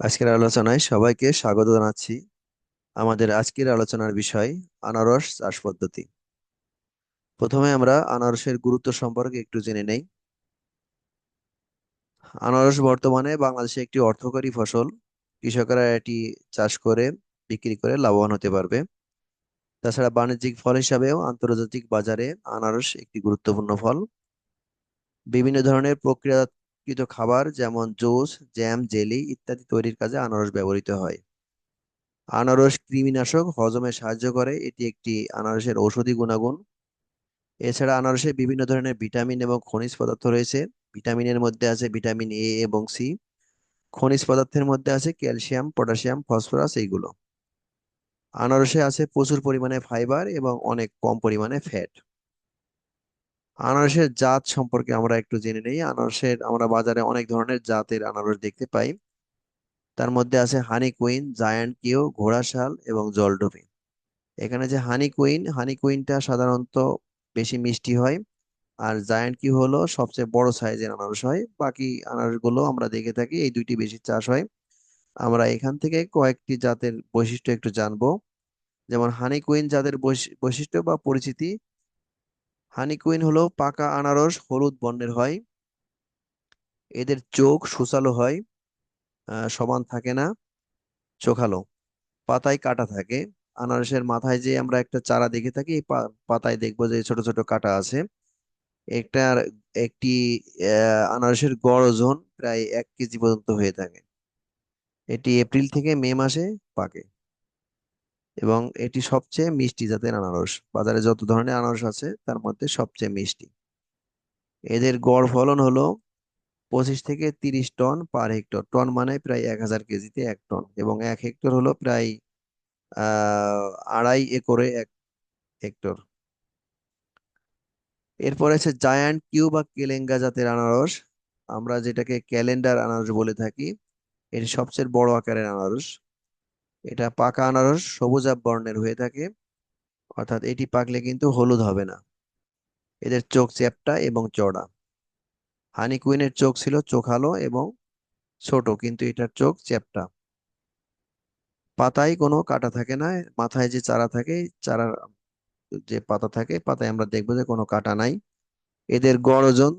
আজকের আলোচনায় সবাইকে স্বাগত জানাচ্ছি আমাদের আজকের আলোচনার বিষয় আনারস চাষ পদ্ধতি। প্রথমে আমরা আনারসের গুরুত্ব সম্পর্কে একটু জেনে নেই। আনারস বর্তমানে বাংলাদেশে একটি অর্থকরী ফসল। কৃষকেরা এটি চাষ করে, বিক্রি করে লাভবান হতে পারবে। তাছাড়া বাণিজ্যিক ফল হিসাবেও আন্তর্জাতিক বাজারে আনারস একটি গুরুত্বপূর্ণ ফল। বিভিন্ন ধরনের প্রক্রিয়াকৃত খাবার যেমন জুস জ্যাম জেলি ইত্যাদি তৈরির কাজে আনারস ব্যবহৃত হয়। আনারস কৃমিনাশক হজমে সাহায্য করে, এটি একটি আনারসের ঔষধি গুণাগুণ। এছাড়া আনারসে বিভিন্ন ধরনের ভিটামিন এবং খনিজ পদার্থ রয়েছে। ভিটামিনের মধ্যে আছে ভিটামিন এ এবং সি খনিজ পদার্থের মধ্যে আছে ক্যালসিয়াম, পটাশিয়াম, ফসফরাস এইগুলো। আনারসে আছে প্রচুর পরিমাণে ফাইবার এবং অনেক কম পরিমাণে ফ্যাট। আনারসের জাত সম্পর্কে আমরা একটু জেনে নেই। আনারসের আমরা বাজারে অনেক ধরনের জাতের আনারস দেখতে পাই। তার মধ্যে আছে honey queen giant Kew Ghorashal এবং জলডোবে এখানে যে হানি কুইন হানি কুইনটা সাধারণত বেশি মিষ্টি হয়। আর জায়ান্ট কিউ হলো? সবচেয়ে বড় সাইজের আনারস হয়। বাকি আনারসগুলো আমরা দেখে থাকি, এই দুইটি বেশি চাষ হয়। আমরা এখান থেকে কয়েকটি জাতের বৈশিষ্ট্য একটু জানব। যেমন হানি কুইন জাতের বৈশি- বৈশিষ্ট্য বা পরিচিতি হানি কুইন হলো পাকা আনারস, হলুদ বর্ণের হয়। এদের চোখ সুচালো হয় সমান থাকে না, চোখালো। পাতায় কাটা থাকে। আনারসের মাথায় যে আমরা একটা চারা দেখে থাকি পাতায় দেখব যে ছোট ছোট কাটা আছে। একটার একটি আনারসের গড় ওজন প্রায় এক কেজি পর্যন্ত হয়ে থাকে। এটি এপ্রিল থেকে মে মাসে পাকে। এবং এটি সবচেয়ে মিষ্টি জাতের আনারস। বাজারে যত ধরনের আনারস আছে, তার মধ্যে সবচেয়ে মিষ্টি। এদের গড় ফলন হলো পঁচিশ থেকে তিরিশ টন পার হেক্টর। টন মানে প্রায় এক হাজার কেজিতে এক টন এবং এক হেক্টর হলো প্রায় আড়াই একরে এক হেক্টর। এরপরে আছে জায়ান্ট কিউ বা কেলেঙ্গা জাতের আনারস। আমরা যেটাকে ক্যালেন্ডার আনারস বলে থাকি এটি সবচেয়ে বড় আকারের আনারস। এটা পাকা আনারস সবুজাভ বর্ণের হয়ে থাকে। অর্থাৎ এটি পাকলে কিন্তু হলুদ হবে না। এদের চোখ চ্যাপ্টা এবং চওড়া হানি কুইনের চোখ ছিল চোখালো এবং ছোট, কিন্তু এটার চোখ চ্যাপ্টা। পাতায় কোনো কাটা থাকে না, মাথায় যে চারা থাকে, চারার যে পাতা থাকে, পাতায় আমরা দেখব যে কোনো কাটা নাই। এদের গড় ওজন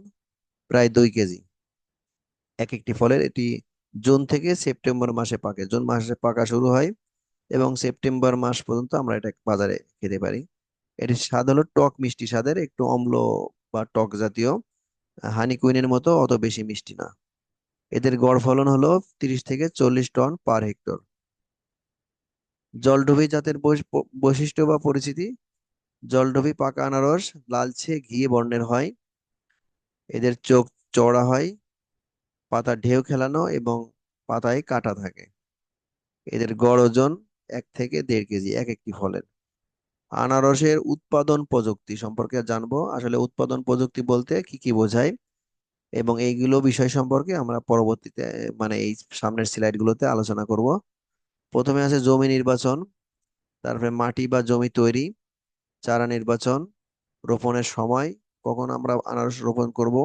প্রায় দুই কেজি। এক একটি ফলের এটি জুন থেকে সেপ্টেম্বর মাসে পাকে। জুন মাসে পাকা শুরু হয় এবং সেপ্টেম্বর মাস পর্যন্ত আমরা এটা বাজারে খেতে পারি। এটির স্বাদ হলো টক মিষ্টি স্বাদের, একটু অম্ল বা টক জাতীয় হানি কুইনের মতো অত বেশি মিষ্টি না। এদের গড় ফলন হলো তিরিশ থেকে চল্লিশ টন পার হেক্টর। জলডুবি জাতের বৈশ- বৈশিষ্ট্য বা পরিচিতি? জলডুবি পাকা আনারস, লালচে ঘিয়ে বর্ণের হয়। এদের চোখ চওড়া হয় পাতা ঢেউ খেলানো এবং পাতায় কাটা থাকে। এদের গড় ওজন এক থেকে দেড় কেজি, এক একটি ফলের। আনারসের উৎপাদন প্রযুক্তি সম্পর্কে জানব। আসলে উৎপাদন প্রযুক্তি বলতে কি কি বোঝায়? এবং এইগুলো বিষয় সম্পর্কে আমরা পরবর্তীতে মানে এই সামনের স্লাইড গুলোতে আলোচনা করব। প্রথমে আছে জমি নির্বাচন, তারপরে মাটি বা জমি তৈরি, চারা নির্বাচন, রোপণের সময়, কখন আমরা আনারস রোপণ করব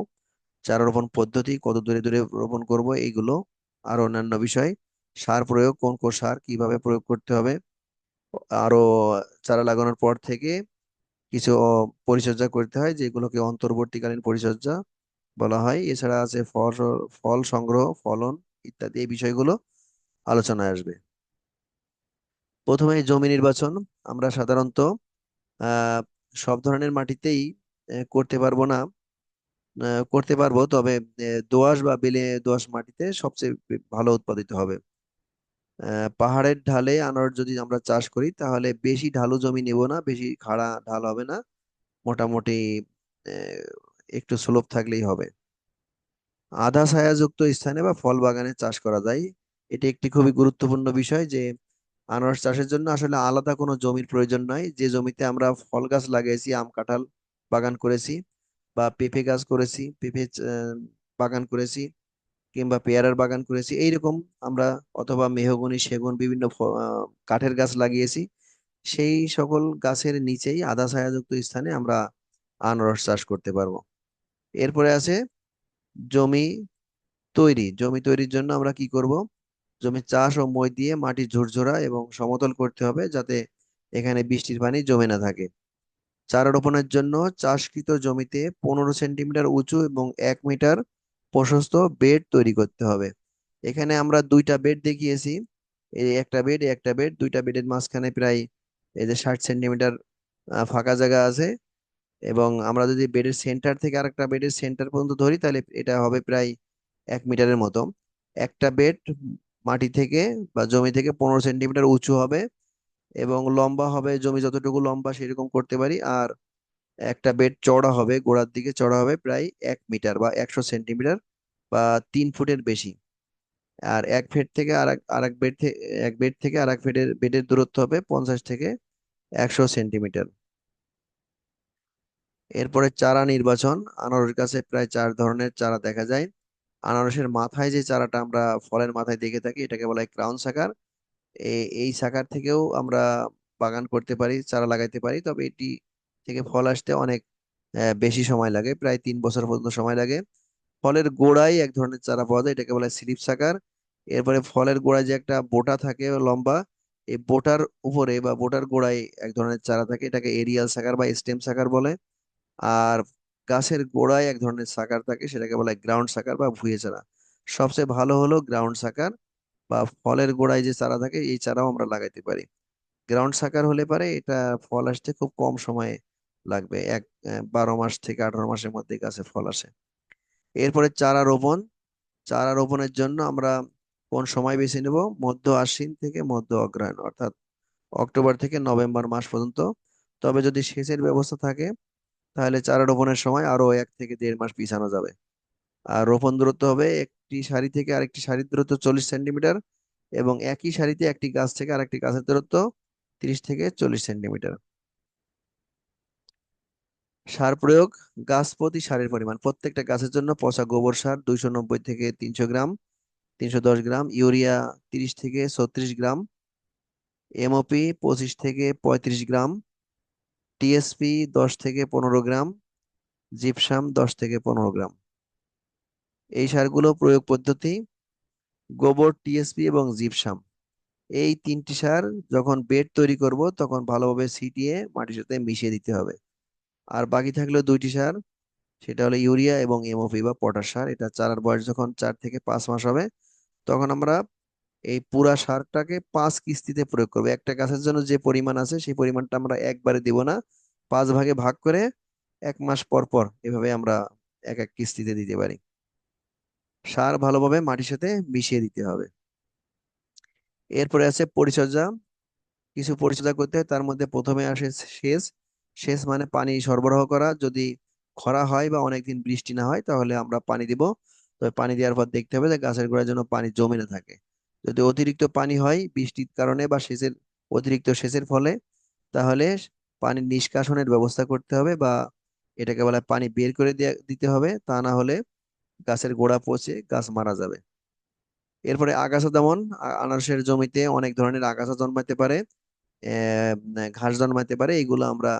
চারা রোপণ পদ্ধতি, কত দূরে দূরে রোপণ করব, এইগুলো আর অন্যান্য বিষয়। সার প্রয়োগ, কোন কোন সার কীভাবে প্রয়োগ করতে হবে আরও চারা লাগানোর পর থেকে কিছু পরিচর্যা করতে হয়, যেগুলোকে অন্তর্বর্তীকালীন পরিচর্যা বলা হয়। এছাড়া আছে ফল ফল সংগ্রহ, ফলন ইত্যাদি, এই বিষয়গুলো আলোচনায় আসবে। প্রথমে জমি নির্বাচন। আমরা সাধারণত সব ধরনের মাটিতেই করতে পারব না। করতে পারব। তবে দোআঁশ বা বেলে দোআঁশ মাটিতে সবচেয়ে ভালো উৎপাদিত হবে। পাহাড়ের ঢালে আনারস যদি আমরা চাষ করি, তাহলে বেশি ঢালু জমি নেব না, বেশি খাড়া ঢাল হবে না। মোটামুটি একটু স্লোপ থাকলেই হবে। আধা ছায়াযুক্ত স্থানে বা ফল বাগানে চাষ করা যায়। এটি একটি খুবই গুরুত্বপূর্ণ বিষয় যে, আনারস চাষের জন্য আসলে আলাদা কোনো জমির প্রয়োজন নয়। যে জমিতে আমরা ফল গাছ লাগিয়েছি, আম কাঁঠাল বাগান করেছি বা পেঁপে গাছ করেছি, পেঁপে বাগান করেছি কিংবা পেয়ারার বাগান করেছি, এইরকম আমরা অথবা মেহগনি, সেগুন, বিভিন্ন কাঠের গাছ লাগিয়েছি। সেই সকল গাছের নিচেই আধা ছায়াযুক্ত স্থানে আমরা আনারস চাষ করতে পারব। এরপরে আছে জমি তৈরি। জমি তৈরির জন্য আমরা কি করব? জমি চাষ ও মই দিয়ে মাটি ঝুরঝুরা এবং সমতল করতে হবে যাতে এখানে বৃষ্টির পানি জমে না থাকে। চারা রোপণের জন্য চাষকৃত জমিতে পনেরো সেন্টিমিটার উঁচু এবং এক মিটার প্রশস্ত বেড তৈরি করতে হবে। এখানে আমরা দুইটা বেড দেখিয়েছি। এই একটা বেড একটা বেড, দুইটা বেডের মাঝখানে প্রায় এই যে ষাট সেন্টিমিটার ফাঁকা জায়গা আছে এবং আমরা যদি বেডের সেন্টার থেকে আরেকটা বেডের সেন্টার পর্যন্ত ধরি তাহলে এটা হবে প্রায় এক মিটারের মতো। একটা বেড মাটি থেকে বা জমি থেকে পনেরো সেন্টিমিটার উঁচু হবে এবং লম্বা হবে, জমি যতটুকু লম্বা সেরকম করতে পারি। আর একটা বেড চওড়া হবে, গোড়ার দিকে চড়া হবে প্রায় এক মিটার বা একশো সেন্টিমিটার বা তিন ফুটের বেশি। আর এক ফেট থেকে আর এক আর এক বেড থেকে এক বেড থেকে আর এক ফেটের, বেডের দূরত্ব হবে পঞ্চাশ থেকে একশো সেন্টিমিটার। এরপরে চারা নির্বাচন। আনারসের কাছে প্রায় চার ধরনের চারা দেখা যায়। আনারসের মাথায় যে চারাটা আমরা ফলের মাথায় দেখে থাকি, এটাকে বলা হয় ক্রাউন শাকার এই শাকার থেকেও আমরা বাগান করতে পারি, চারা লাগাইতে পারি। তবে এটি থেকে ফল আসতে অনেক বেশি সময় লাগে, প্রায় তিন বছর পর্যন্ত সময় লাগে। ফলের গোড়ায় এক ধরনের চারা পাওয়া যায়, এটাকে বলা হয় স্লিপ শাকার এরপরে ফলের গোড়ায় যে একটা বোটা থাকে, লম্বা, এই বোটার উপরে বা বোটার গোড়ায় এক ধরনের চারা থাকে, এটাকে এরিয়াল শাকার বা স্টেম শাকার বলে। আর গাছের গোড়ায় এক ধরনের শাকার থাকে, সেটাকে বলা হয় গ্রাউন্ড শাকার বা ভুঁইয়ে চারা। সবচেয়ে ভালো হলো গ্রাউন্ড শাকার বা ফলের গোড়ায় যে চারা থাকে, এই চারাও আমরা লাগাইতে পারি। গ্রাউন্ড সাকার হলে পারে, এটা ফল আসতে খুব কম সময়ে লাগবে। এক বারো মাস থেকে আঠারো মাসের মধ্যে গাছে ফল আসে। এরপরে চারা রোপণ। চারা রোপণের জন্য আমরা কোন সময় বেছে নেব? মধ্য আশ্বিন থেকে মধ্য অগ্রহায়ণ, অর্থাৎ অক্টোবর থেকে নভেম্বর মাস পর্যন্ত। তবে যদি সেচের ব্যবস্থা থাকে, তাহলে চারা রোপণের সময় আরও এক থেকে দেড় মাস পিছানো যাবে। আর রোপণ দূরত্ব হবে একটি সারি থেকে আরেকটি সারির দূরত্ব চল্লিশ সেন্টিমিটার এবং একই সারিতে একটি গাছ থেকে আরেকটি গাছের দূরত্ব তিরিশ থেকে চল্লিশ সেন্টিমিটার। সার প্রয়োগ, গাছ প্রতি সারের পরিমাণ। প্রত্যেকটা গাছের জন্য পচা গোবর সার দুইশো নব্বই থেকে তিনশো গ্রাম, তিনশো দশ গ্রাম, ইউরিয়া তিরিশ থেকে ছত্রিশ গ্রাম, এমওপি পঁচিশ থেকে পঁয়ত্রিশ গ্রাম, টিএসপি দশ থেকে পনেরো গ্রাম, জিপসাম দশ থেকে পনেরো গ্রাম। এই সারগুলো প্রয়োগ পদ্ধতি, গোবর, টিএসপি এবং জিপসাম। এই তিনটি সার যখন বেড তৈরি করব, তখন ভালোভাবে ছিটিয়ে মাটির সাথে মিশিয়ে দিতে হবে। আর বাকি থাকল দুইটি সার, সেটা হলো ইউরিয়া এবং এমওপি বা পটাশ সার। এটা চারার বয়স যখন চার থেকে পাঁচ মাস হবে, তখন আমরা এই পুরা সারটাকে পাঁচ কিস্তিতে প্রয়োগ করব। একটা গাছের জন্য যে পরিমাণ আছে, সেই পরিমাণটা আমরা একবারে দিব না। পাঁচ ভাগে ভাগ করে এক মাস পর পর এভাবে আমরা এক এক কিস্তিতে দিতে পারি। সার ভালোভাবে মাটির সাথে মিশিয়ে দিতে হবে। এরপরে আছে পরিচর্যা। কিছু পরিচর্যা করতে তার মধ্যে প্রথমে আসে সেচ। সেচ মানে পানি সরবরাহ করা। যদি খরা হয় বা অনেকদিন বৃষ্টি না হয়, তাহলে আমরা পানি দিব। তবে পানি দেওয়ার পর দেখতে হবে যে গাছের গোড়ার জন্য পানি জমে না থাকে। যদি অতিরিক্ত পানি হয় বৃষ্টির কারণে বা সেচের, অতিরিক্ত সেচের ফলে, তাহলে পানি নিষ্কাশনের ব্যবস্থা করতে হবে বা এটাকে বলা পানি বের করে দিতে হবে। তা না হলে গাছের গোড়া পচে গাছ মারা যাবে। এরপরে আগাছা দমন আনারসের জমিতে অনেক ধরনের আগাছা জন্মাতে পারে ঘাস জন্মাতে পারে, এগুলো আমরা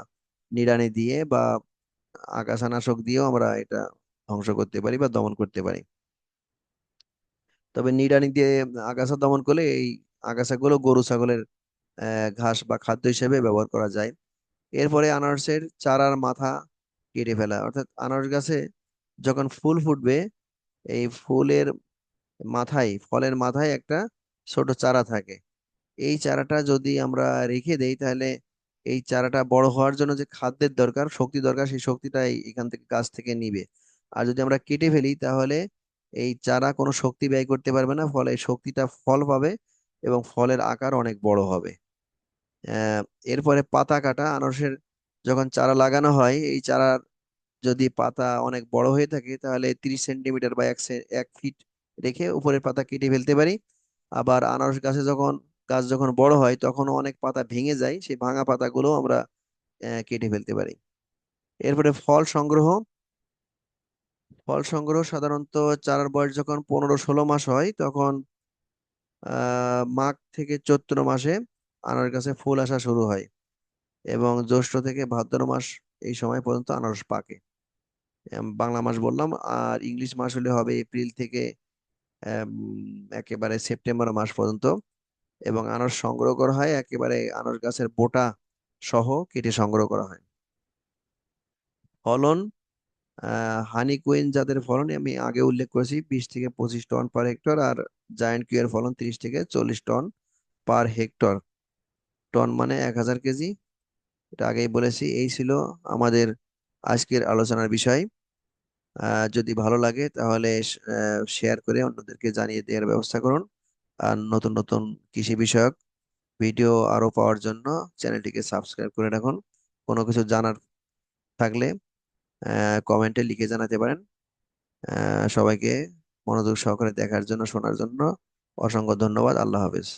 নিড়ানি দিয়ে বা আগাছানাশক দিয়েও আমরা এটা ধ্বংস করতে পারি বা দমন করতে পারি। তবে নিড়ানি দিয়ে আগাছা দমন করলে এই আগাছাগুলো গরু, ছাগলের ঘাস বা খাদ্য হিসেবে ব্যবহার করা যায়। এরপরে আনারসের চারার মাথা কেটে ফেলা, অর্থাৎ আনারস গাছে যখন ফুল ফুটবে, এই ফুলের মাথায়, ফলের মাথায় একটা ছোট চারা থাকে। এই চারাটা যদি আমরা রেখে দেই, তাহলে এই চারাটা বড় হওয়ার জন্য যে খাদ্যের দরকার, শক্তি দরকার, সেই শক্তিটা এখান থেকে গাছ থেকে নিবে। আর যদি আমরা কেটে ফেলি, তাহলে এই চারা কোনো শক্তি ব্যয় করতে পারবে না, ফলে শক্তিটা ফল পাবে এবং ফলের আকার অনেক বড় হবে। এরপরে পাতা কাটা, আনারসের যখন চারা লাগানো হয়, এই চারার যদি পাতা অনেক বড় হয়ে থাকে, তাহলে তিরিশ সেন্টিমিটার বা এক এক ফিট রেখে উপরের পাতা কেটে ফেলতে পারি। আবার আনারস গাছে যখন, গাছ যখন বড় হয় তখন অনেক পাতা ভেঙে যায়, সেই ভাঙা পাতাগুলো আমরা কেটে ফেলতে পারি। এরপরে ফল সংগ্রহ। ফল সংগ্রহ সাধারণত চারার বয়স যখন পনেরো ষোলো মাস হয়, তখন মাঘ থেকে চৈত্র মাসে আনারস গাছে ফুল আসা শুরু হয় এবং জ্যৈষ্ঠ থেকে ভাদ্র মাস এই সময় পর্যন্ত আনারস পাকে। বাংলা মাস বললাম। আর ইংলিশ মাস হলে হবে এপ্রিল থেকে একেবারে সেপ্টেম্বর মাস পর্যন্ত। এবং আনারস সংগ্রহ করা হয়, একেবারে আনারস গাছের বোটা সহ কেটে সংগ্রহ করা হয়। ফলন হানি কুইন জাতের ফলন আমি আগে উল্লেখ করেছি, বিশ থেকে পঁচিশ টন পার হেক্টর আর জায়ান্ট কিউয়ের ফলন তিরিশ থেকে চল্লিশ টন পার হেক্টর টন মানে এক হাজার কেজি। এটা আগেই বলেছি, এই ছিল আমাদের আজকের আলোচনার বিষয়। যদি ভালো লাগে তাহলে শেয়ার করে অন্যদেরকে জানিয়ে দেওয়ার ব্যবস্থা করুন। আর নতুন নতুন কৃষি বিষয়ক ভিডিও আরও পাওয়ার জন্য চ্যানেলটিকে সাবস্ক্রাইব করে রাখুন। কোনো কিছু জানার থাকলে কমেন্টে লিখে জানাতে পারেন। সবাইকে মনোযোগ সহকারে দেখার জন্য, শোনার জন্য অসংখ্য ধন্যবাদ। আল্লাহ হাফেজ।